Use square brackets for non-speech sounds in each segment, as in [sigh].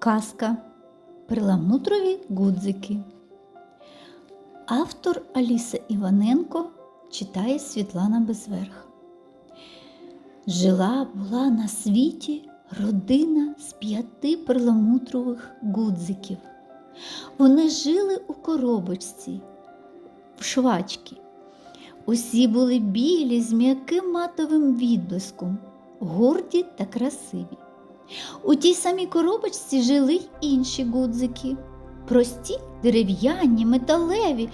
Казка Перламутрові гудзики. Автор Аліса Іваненко читає Світлана Безверх. Жила була на світі родина з п'яти перламутрових гудзиків. Вони жили у коробочці, в швачці. Усі були білі з м'яким матовим відблиском, горді та красиві. У тій самій коробочці жили й інші гудзики. Прості, дерев'яні, металеві,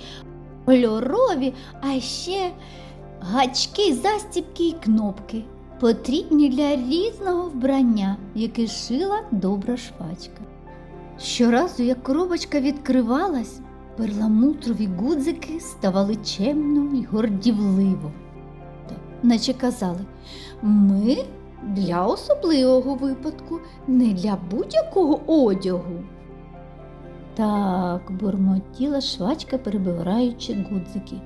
кольорові, а ще гачки, застібки і кнопки, потрібні для різного вбрання, яке шила добра швачка. Щоразу, як коробочка відкривалась, перламутрові гудзики ставали чемно й гордівливо. Наче казали, ми для особливого випадку, не для будь-якого одягу. Так, бурмотіла швачка, перебираючи гудзики.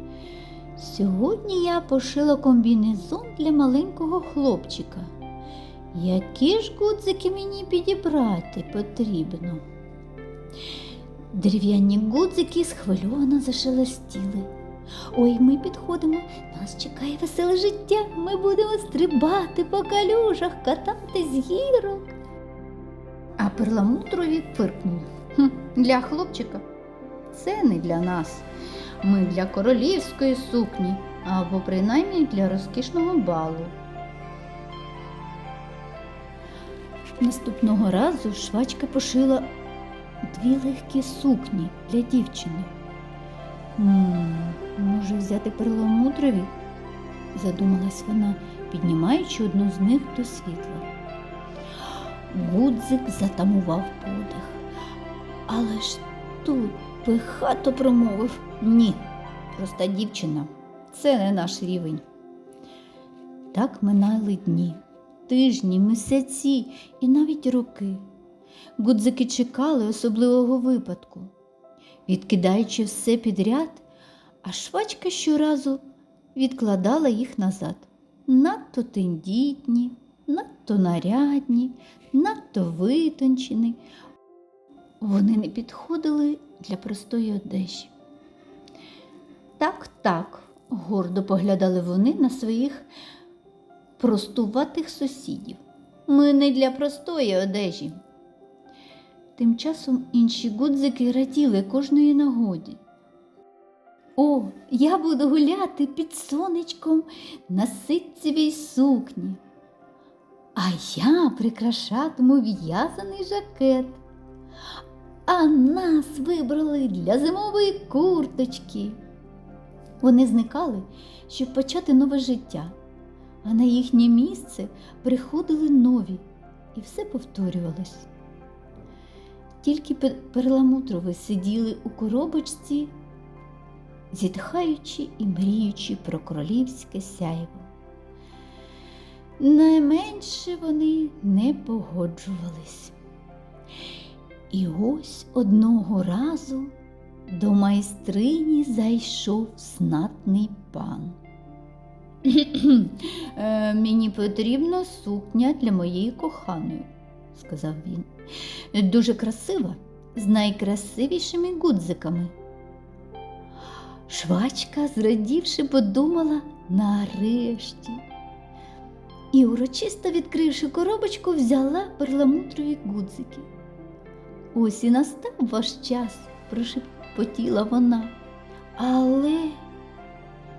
Сьогодні я пошила комбінезон для маленького хлопчика. Які ж гудзики мені підібрати потрібно? Дерев'яні гудзики схвильовано зашелестіли. Ой, ми підходимо, нас чекає веселе життя. Ми будемо стрибати по калюжах, катати з гірок. А перламутрові фиркнули. Хм, для хлопчика це не для нас. Ми для королівської сукні або принаймні для розкішного балу. Наступного разу швачка пошила дві легкі сукні для дівчини. Може взяти перламутрові? задумалась вона, піднімаючи одну з них до світла. Гудзик затамував подих. Але ж тут пихато промовив ні, проста дівчина, це не наш рівень. Так минали дні, тижні, місяці і навіть роки. Гудзики чекали особливого випадку, відкидаючи все підряд, а швачка щоразу відкладала їх назад. Надто тендітні, надто нарядні, надто витончені. Вони не підходили для простої одежі. Так, так, гордо поглядали вони на своїх простуватих сусідів. Ми не для простої одежі. Тим часом інші гудзики раділи кожної нагоді. О, я буду гуляти під сонечком на ситцевій сукні. А я прикрашатиму в'язаний жакет. А нас вибрали для зимової курточки. Вони зникали, щоб почати нове життя, а на їхнє місце приходили нові, і все повторювалось. Тільки пер- перламутрови сиділи у коробочці, зітхаючи і мріючи про королівське сяйво. Найменше вони не погоджувались. І ось одного разу до майстрині зайшов знатний пан. [clears throat] «Е, Мені потрібна сукня для моєї коханої, сказав він. Дуже красива, з найкрасивішими гудзиками. Швачка, зрадівши, подумала нарешті. І, урочисто відкривши коробочку, взяла перламутрові гудзики. Ось і настав ваш час, прошепотіла вона. Але,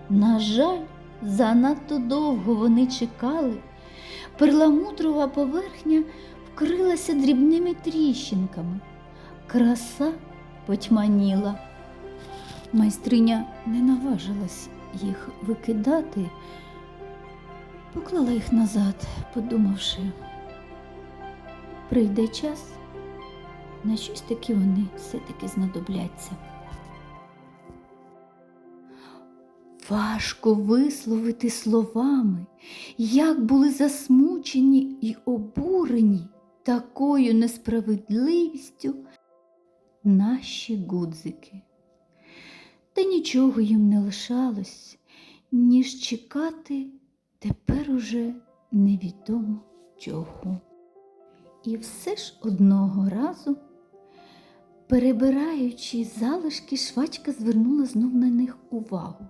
на жаль, занадто довго вони чекали. Перламутрова поверхня вкрилася дрібними тріщинками. Краса потьманіла. Майстриня не наважилась їх викидати, поклала їх назад, подумавши, прийде час, на щось таки вони все-таки знадобляться. Важко висловити словами, як були засмучені й обурені такою несправедливістю наші гудзики. Та нічого їм не лишалось, ніж чекати тепер уже невідомо чого. І все ж одного разу, перебираючи залишки, швачка звернула знов на них увагу.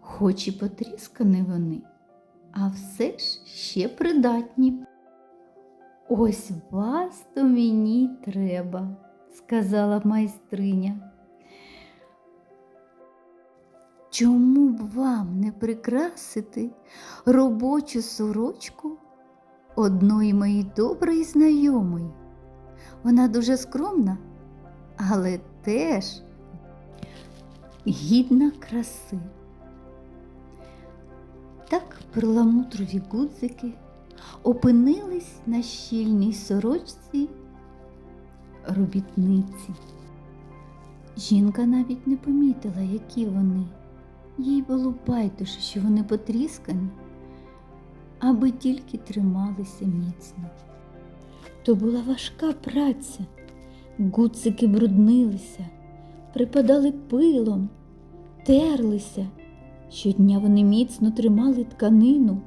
Хоч і потріскані вони, а все ж ще придатні. Ось вас то мені треба, сказала майстриня. Чому б вам не прикрасити робочу сорочку одної моєї доброї знайомої? Вона дуже скромна, але теж гідна краси. Так перламутрові гудзики опинились на щільній сорочці робітниці. Жінка навіть не помітила, які вони. Їй було байдуже, що вони потріскані, аби тільки трималися міцно. То була важка праця. Гуцики бруднилися, припадали пилом, терлися. Щодня вони міцно тримали тканину,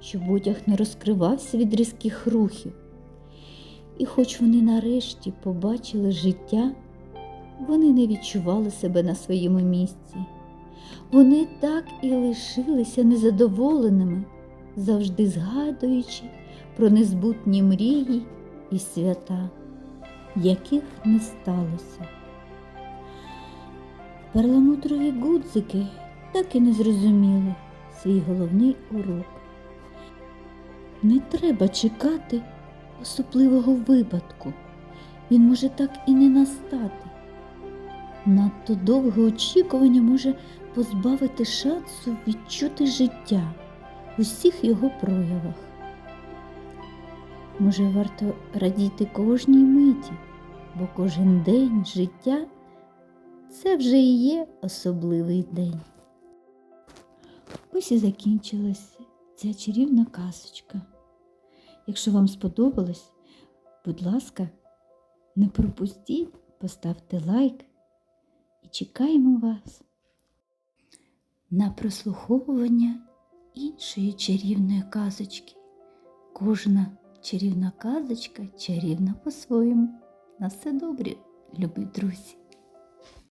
щоб одяг не розкривався від різких рухів. І хоч вони нарешті побачили життя, вони не відчували себе на своєму місці. Вони так і лишилися незадоволеними, завжди згадуючи про незбутні мрії і свята, яких не сталося. Перламутрові гудзики так і не зрозуміли свій головний урок. Не треба чекати особливого випадку, він може так і не настати. Надто довге очікування може позбавити шансу відчути життя в усіх його проявах. Може, варто радіти кожній миті, бо кожен день життя це вже і є особливий день. Ось і закінчилася ця чарівна казочка. Якщо вам сподобалось, будь ласка, не пропустіть, поставте лайк і чекаємо вас на прослуховування іншої чарівної казочки. Кожна чарівна казочка чарівна по-своєму. На все добре, любі друзі!